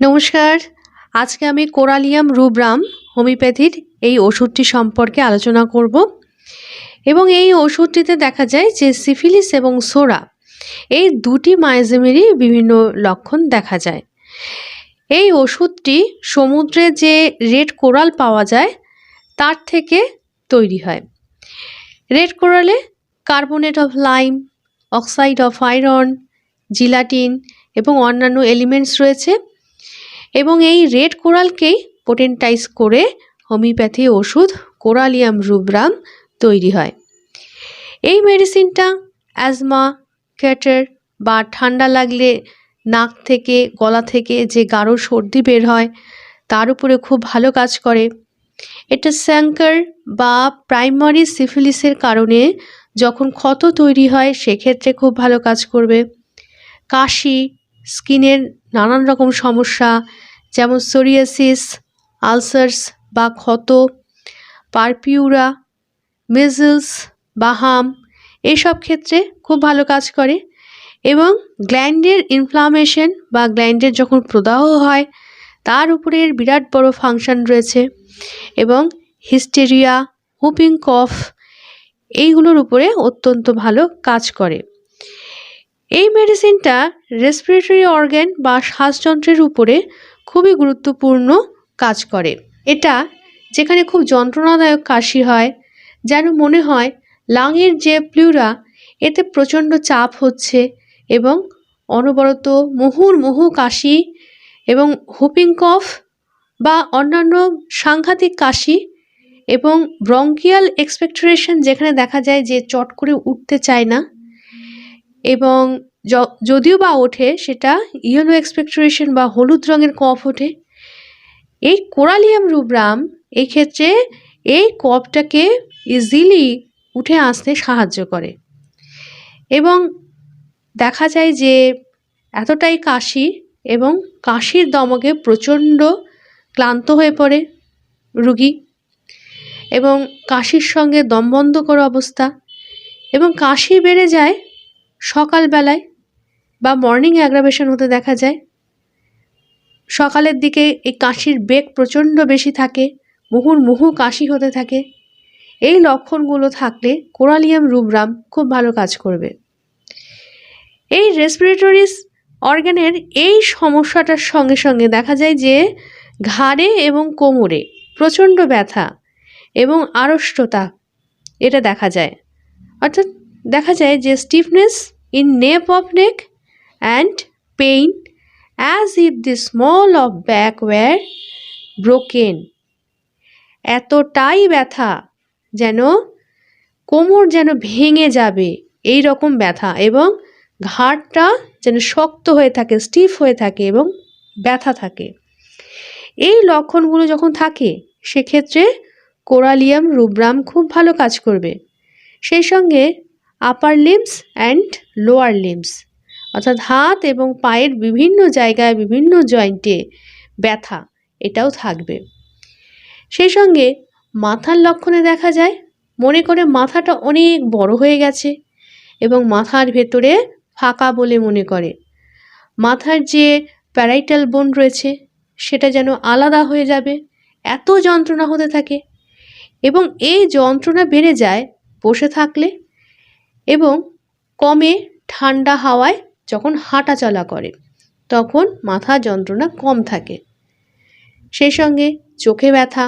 নমস্কার। আজকে আমি কোরালিয়াম রুব্রাম হোমিওপ্যাথির এই ওষুধটি সম্পর্কে আলোচনা করব এবং এই ওষুধটিতে দেখা যায় যে সিফিলিস এবং সোরা এই দুটি মাইজেমেরই বিভিন্ন লক্ষণ দেখা যায়। এই ওষুধটি সমুদ্রে যে রেড কোরাল পাওয়া যায় তার থেকে তৈরি হয়। Red কোরালে carbonate of lime, oxide of iron, gelatin এবং অন্যান্য এলিমেন্টস রয়েছে। এবং এই রেড কোরালকেই পোটেন্টাইজ করে হোমিওপ্যাথি ওষুধ কোরালিয়াম রুব্রাম তৈরি হয়। এই মেডিসিনটা অ্যাজমা ক্যাটার বা ঠান্ডা লাগলে নাক থেকে, গলা থেকে যে গাঢ় সর্দি বের হয়, তার উপরে খুব ভালো কাজ করে। এটা স্যাঙ্কার বা প্রাইমারি সিফিলিসের কারণে যখন ক্ষত তৈরি হয়, সেক্ষেত্রে খুব ভালো কাজ করবে। কাশি স্কিনের নানান রকম সমস্যা, যেমন সোরিয়াসিস আলসার্স বা ক্ষত পারপিউরা মিজলস বা হাম এইসব ক্ষেত্রে খুব ভালো কাজ করে এবং গ্ল্যান্ডের ইনফ্লামেশন বা গ্ল্যান্ডের যখন প্রদাহ হয়, তার উপরে এর বিরাট বড় ফাংশন রয়েছে এবং হিস্টেরিয়া হুপিং কফ এইগুলোর উপরে অত্যন্ত ভালো কাজ করে। এই মেডিসিনটা রেসপিরেটরি অর্গ্যান বা শ্বাসযন্ত্রের উপরে খুবই গুরুত্বপূর্ণ কাজ করে। এটা যেখানে খুব যন্ত্রণাদায়ক কাশি হয়, যেন মনে হয় লাংয়ের যে প্লিউরা এতে প্রচণ্ড চাপ হচ্ছে এবং অনবরত মুহুর্মুহু কাশি এবং হুপিং কফ বা অন্যান্য সাংঘাতিক কাশি এবং ব্রঙ্কিয়াল এক্সপেক্টোরেশন যেখানে দেখা যায় যে চট করে উঠতে চায় না এবং যদিও বা ওঠে, সেটা ইয়েলো এক্সপেক্টোরেশন বা হলুদ রঙের কফ ওঠে। এই কোরালিয়াম রুব্রাম এই ক্ষেত্রে এই কফটাকে ইজিলি উঠে আসতে সাহায্য করে। এবং দেখা যায় যে এতটাই কাশি এবং কাশির দমকে প্রচণ্ড ক্লান্ত হয়ে পড়ে রুগী এবং কাশির সঙ্গে দম বন্ধ করা অবস্থা এবং কাশি বেড়ে যায় সকালবেলায় বা মর্নিং অ্যাগ্রাভেশন হতে দেখা যায়। সকালের দিকে এই কাশির বেগ প্রচণ্ড বেশি থাকে মুহুর্মুহু কাশি হতে থাকে। এই লক্ষণগুলো থাকলে কোরালিয়াম রুব্রাম খুব ভালো কাজ করবে। এই রেসপিরেটরিস অর্গ্যানের এই সমস্যাটার সঙ্গে সঙ্গে দেখা যায় যে, ঘাড়ে এবং কোমরে প্রচণ্ড ব্যথা এবং আড়ষ্টতা এটা দেখা যায়। অর্থাৎ দেখা যায় যে stiffness in nape of neck and pain as if the small of back were broken এতটাই ব্যথা যেন, কোমর যেন ভেঙে যাবে, এই রকম ব্যথা এবং ঘাড়টা যেন শক্ত হয়ে থাকে স্টিফ হয়ে থাকে এবং ব্যথা থাকে। এই লক্ষণগুলো যখন থাকে, সেক্ষেত্রে কোরালিয়াম, রুব্রাম খুব ভালো কাজ করবে। সেই সঙ্গে upper limbs and lower limbs অর্থাৎ হাত এবং পায়ের বিভিন্ন জায়গায় বিভিন্ন জয়েন্টে ব্যথা, এটাও থাকবে। সেই সঙ্গে মাথার লক্ষণে দেখা যায়, মনে করে মাথাটা অনেক বড় হয়ে গেছে এবং মাথার ভেতরে ফাঁকা বলে মনে করে। মাথার যে প্যারাইটাল বোন রয়েছে, সেটা যেন আলাদা হয়ে যাবে, এত যন্ত্রণা হতে থাকে এবং এই যন্ত্রণা বেড়ে যায় বসে থাকলে এবং কমে ঠান্ডা হাওয়ায় যখন হাঁটা চলা করে, তখন মাথা যন্ত্রণা কম থাকে। সেই সঙ্গে চোখে ব্যথা,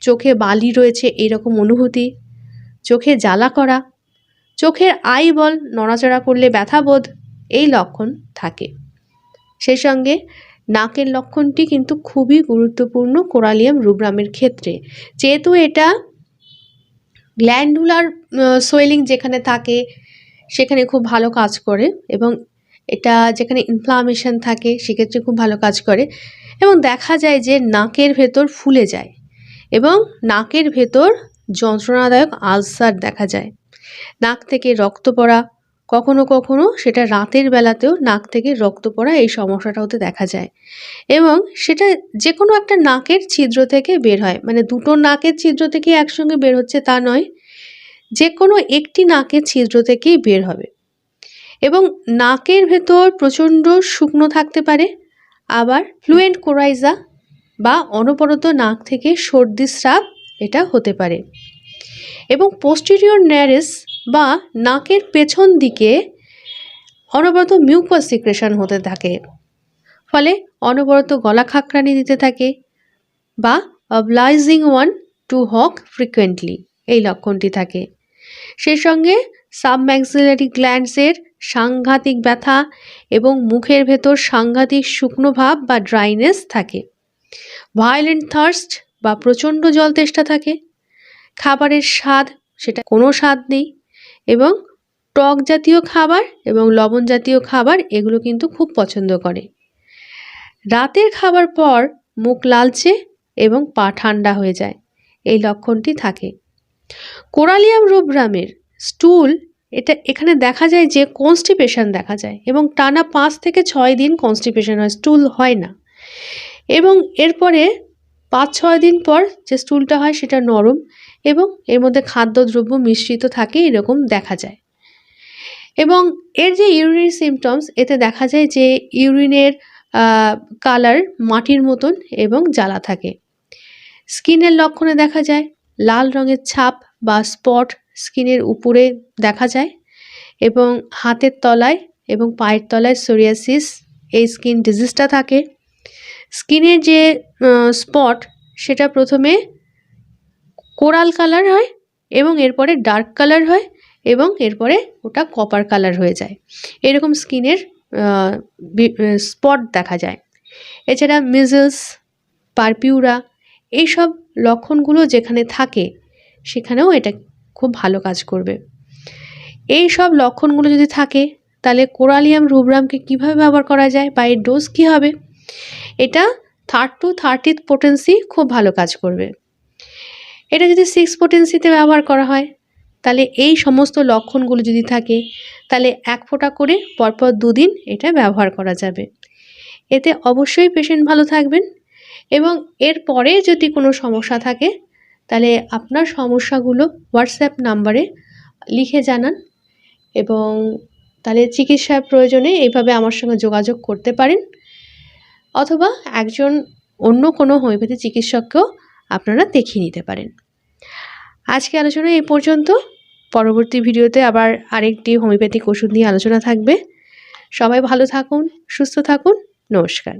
চোখে বালি রয়েছে এইরকম অনুভূতি, চোখে জ্বালা করা, চোখের আই বল নড়াচড়া করলে ব্যথা বোধ, এই লক্ষণ থাকে। সেই সঙ্গে নাকের লক্ষণটি কিন্তু খুবই গুরুত্বপূর্ণ কোরালিয়াম রুব্রামের ক্ষেত্রে, যেহেতু এটা গ্ল্যান্ডুলার সোয়েলিং যেখানে থাকে, সেখানে খুব ভালো কাজ করে এবং এটা যেখানে ইনফ্লামেশন থাকে, সেক্ষেত্রে খুব ভালো কাজ করে এবং দেখা যায় যে নাকের ভেতর ফুলে যায় এবং নাকের ভেতর যন্ত্রণাদায়ক আলসার দেখা যায়। নাক থেকে রক্ত পড়া কখনো কখনো সেটা রাতের বেলাতেও নাক থেকে রক্ত পড়া এই সমস্যাটা হতে দেখা যায়। এবং সেটা যে কোনো একটা নাকের ছিদ্র থেকে বের হয়। মানে দুটো নাকের ছিদ্র থেকে একসঙ্গে বের হচ্ছে তা নয়। যে কোনো একটি নাকের ছিদ্র থেকেই বের হবে। এবং নাকের ভেতর প্রচণ্ড শুকনো থাকতে পারে। আবার ফ্লুয়েন্ট কোরাইজা বা অনবরত নাক থেকে সর্দি স্রাব এটা হতে পারে। এবং পোস্টেরিয়র ন্যারেস বা নাকের পেছন দিকে অনবরত মিউকাস সিক্রেশন হতে থাকে। ফলে অনবরত গলা খাকরানি দিতে থাকে বা obliging one to hawk frequently এই লক্ষণটি থাকে। সেই সঙ্গে সাবম্যাক্সিলারি গ্ল্যান্ডসের সাংঘাতিক ব্যথা এবং মুখের ভেতর সাংঘাতিক শুকনো ভাব বা ড্রাইনেস থাকে। ভায়োলেন্ট থার্স্ট বা প্রচণ্ড জল তেষ্টা থাকে। খাবারের স্বাদ, সেটা কোনো স্বাদ নেই। এবং টক জাতীয় খাবার এবং লবণ জাতীয় খাবার এগুলো কিন্তু খুব পছন্দ করে। রাতের খাবার পর মুখ লালচে এবং পা ঠান্ডা হয়ে যায়। এই লক্ষণটি থাকে। কোরালিয়াম রুব্রামের স্টুল, এটা এখানে দেখা যায় যে কনস্টিপেশন দেখা যায় এবং টানা পাঁচ থেকে ছয় দিন কনস্টিপেশন হয়, স্টুল হয় না। এবং এরপরে পাঁচ ছয় দিন পর যে স্টুলটা হয় সেটা নরম এবং এর মধ্যে খাদ্যদ্রব্য মিশ্রিত থাকে এরকম দেখা যায়। এবং এর যে ইউরিনারি সিমটমস এতে দেখা যায় যে ইউরিনের কালার মাটির মতন এবং জ্বালা থাকে। স্কিনের লক্ষণে দেখা যায়, লাল রঙের ছাপ বা স্পট স্কিনের উপরে দেখা যায় এবং হাতের তলায় এবং পায়ের তলায় সোরিয়াসিস এই স্কিন ডিজিজটা থাকে। স্কিনের যে স্পট, সেটা প্রথমে কোরাল কালার হয় এবং এরপরে ডার্ক কালার হয় এবং এরপরে ওটা কপার কালার হয়ে যায়। এরকম স্কিনের স্পট দেখা যায়। এছাড়া মিজলস পারপিউরা এইসব লক্ষণগুলো যেখানে থাকে, সেখানেও এটা খুব ভালো কাজ করবে। এই সব লক্ষণগুলো যদি থাকে, তাহলে কোরালিয়াম, রুবরামকে কীভাবে ব্যবহার করা যায় বা এর ডোজ কী হবে? এটা থার্ড টু থার্টিথ পোটেন্সি খুব ভালো কাজ করবে। এটা যদি সিক্স পোটেন্সিতে ব্যবহার করা হয়, তাহলে এই সমস্ত লক্ষণগুলো যদি থাকে, তাহলে এক ফোঁটা করে পরপর দুদিন এটা ব্যবহার করা যাবে। এতে অবশ্যই পেশেন্ট ভালো থাকবেন এবং এরপরে যদি কোনো সমস্যা থাকে, তাহলে আপনার সমস্যাগুলো হোয়াটসঅ্যাপ নাম্বারে লিখে জানান এবং তাহলে চিকিৎসার প্রয়োজনে এইভাবে আমার সঙ্গে যোগাযোগ করতে পারেন। অথবা একজন অন্য কোনো হোমিওপ্যাথি চিকিৎসককেও আপনারা দেখিয়ে নিতে পারেন। আজকে আলোচনা এই পর্যন্ত। পরবর্তী ভিডিওতে আবার আরেকটি হোমিওপ্যাথিক ওষুধ নিয়ে আলোচনা থাকবে। সবাই ভালো থাকুন, সুস্থ থাকুন। নমস্কার।